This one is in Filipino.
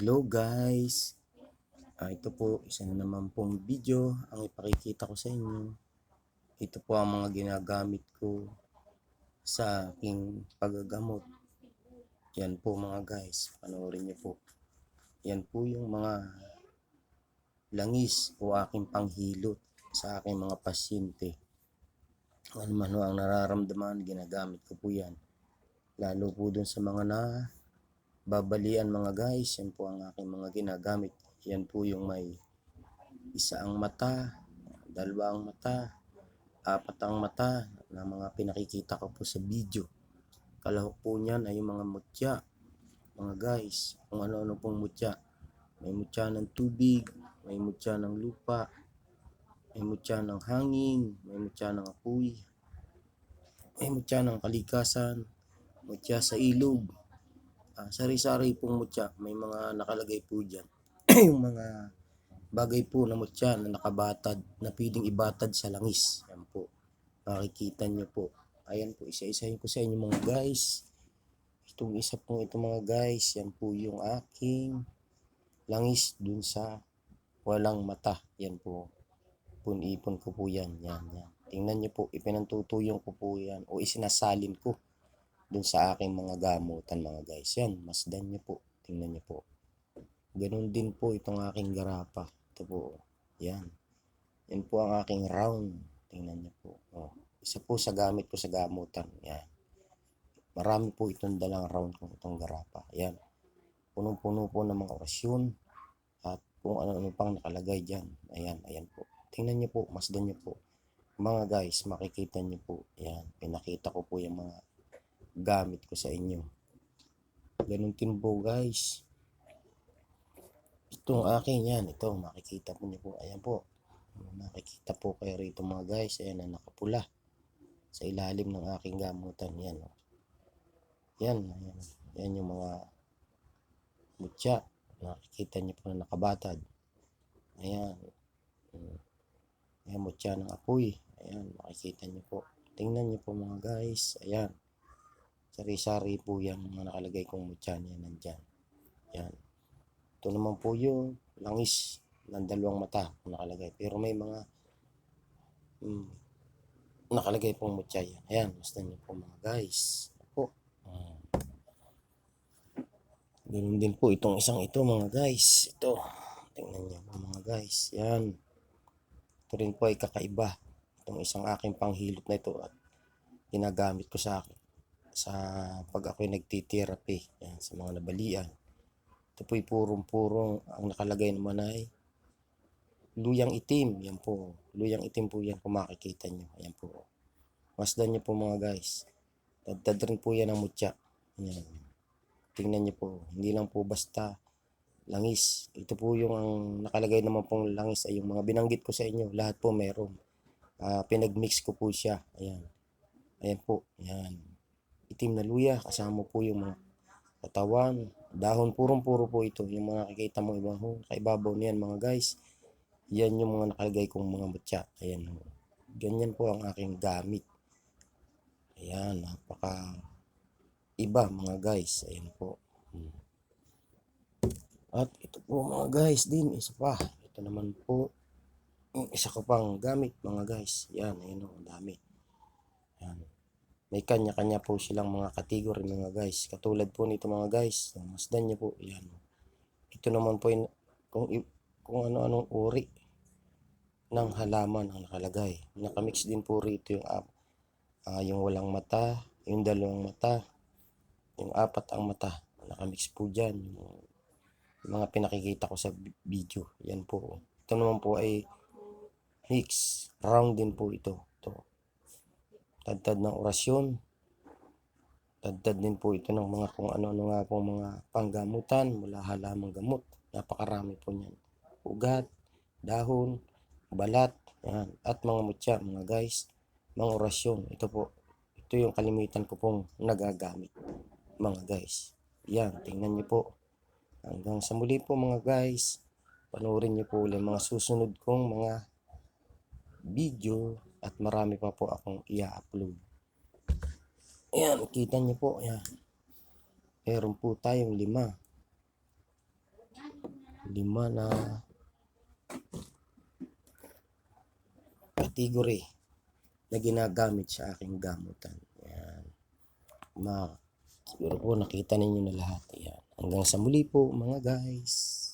Hello guys! Ah, ito po, isa na naman pong video ang ipakikita ko sa inyo. Ito po ang mga ginagamit ko sa aking paggagamot. Yan po mga guys, panoorin niyo po. Yan po yung mga langis o aking panghilot sa aking mga pasyente. Ano man ang nararamdaman, ginagamit ko po yan. Lalo po dun sa mga na babalian mga guys, yan po ang aking mga ginagamit. Yan po yung may isa ang mata, dalawa ang mata, apat ang mata na mga pinakikita ko po sa video. Kalahok po niyan ay yung mga mutya, mga guys, kung ano-ano pong mutya. May mutya ng tubig, may mutya ng lupa, may mutya ng hangin, may mutya ng apoy, may mutya ng kalikasan, mutya sa ilog, Ah, sari-sari pong mutya, may mga nakalagay po dyan. yung mga bagay po na mutya na nakabatad, na pwedeng ibatad sa langis. Yan po. Makikita nyo po. Ayan po, isa-isahin ko sa inyo mga guys. Itong isa pong ito mga guys, yan po yung aking langis dun sa walang mata. Yan po. Pun-ipon ko po yan. Yan, yan. Tingnan nyo po, ipinantutuyong ko po yan o isinasalin ko dun sa aking mga gamutan mga guys. Yan, masdan nyo po. Tingnan nyo po. Ganun din po itong aking garapa. Ito po. Yan. Yan po ang aking round. Tingnan nyo po. Oh. Isa po sa gamit ko sa gamutan. Yan. Marami po itong dalang round kong itong garapa. Yan. Punong-puno po ng mga orasyon. At kung ano-ano pang nakalagay dyan. Ayan, ayan po. Tingnan nyo po. Masdan nyo po. Mga guys, makikita nyo po. Yan. Pinakita ko po yung mga gamit ko sa inyo. Ganun po guys. Itong akin yan. Ito makikita po niyo po. Ayan po. Makikita po kayo rito mga guys. Ayan na nakapula. Sa ilalim ng aking gamutan. Yan. oh. Yan. Ayan. Yan yung mga mutya. Nakikita niyo po na nakabatad. Ayan. Ayan mutya ng apoy. Ayan. Makikita niyo po. Tingnan niyo po mga guys. Ayan. Sari-sari po yan, mga nakalagay kong mutya niya nandyan. Yan. Ito naman po yung langis ng dalawang mata nakalagay. Pero may mga hmm, nakalagay pong mutya yan. Ayan, basta niyo po mga guys. Po. Hmm. Ganun din po itong isang ito mga guys. Ito. Tingnan niyo po mga guys. Yan. Ito rin po ay kakaiba. Itong isang aking panghilot na ito at ginagamit ko sa akin sa pag ako'y nagtitherapy yan, sa mga nabalian. Ito po'y purong-purong, ang nakalagay naman ay luyang itim. Yan po, luyang itim po yan kung makikita nyo. Ayan po. Masdan nyo po mga guys. Dagdad rin po yan ng mutya. Yan. Tingnan nyo po, hindi lang po basta langis. Ito po yung ang nakalagay naman pong langis ay yung mga binanggit ko sa inyo. Lahat po meron. Ah, pinagmix ko po siya. Ayan. Ayan po. Ayan itim na luya, kasama po yung mga katawan, dahon, purong-puro po ito. Yung mga nakikita mo ibang ho, kaibabaw niyan mga guys. Yan yung mga nakalagay kong mga mutya. Ayan. Ganyan po ang aking gamit. Ayan, napaka iba mga guys. Ayan po. Hmm. At ito po mga guys din, isa pa. Ito naman po, yung isa ko pang gamit mga guys. Yan, ayun o, dami. Yan may kanya-kanya po silang mga category mga guys. Katulad po nito mga guys. Masdan niyo po. Yan. Ito naman po yung kung, kung ano-anong uri ng halaman ang nakalagay. Nakamix din po rito yung uh, yung walang mata, yung dalawang mata, yung apat ang mata. Nakamix po dyan. Yung, yung mga pinakikita ko sa video. Yan po. Ito naman po ay mix. Round din po ito. Ito tadtad ng orasyon. Tadtad din po ito ng mga kung ano-ano nga pong mga panggamutan mula halamang gamot. Napakarami po niyan. Ugat, dahon, balat, yan. at mga mutya, mga guys, mga orasyon. Ito po, ito yung kalimitan ko pong nagagamit, mga guys. Yan, tingnan niyo po. Hanggang sa muli po mga guys, panoorin niyo po ulit mga susunod kong mga video at marami pa po akong i-upload. Ayan, kita niyo po. Ayan. Meron po tayong lima. lima na category na ginagamit sa aking gamutan. Yan. Ma, siguro po nakita ninyo na lahat. Yan. Hanggang sa muli po mga guys.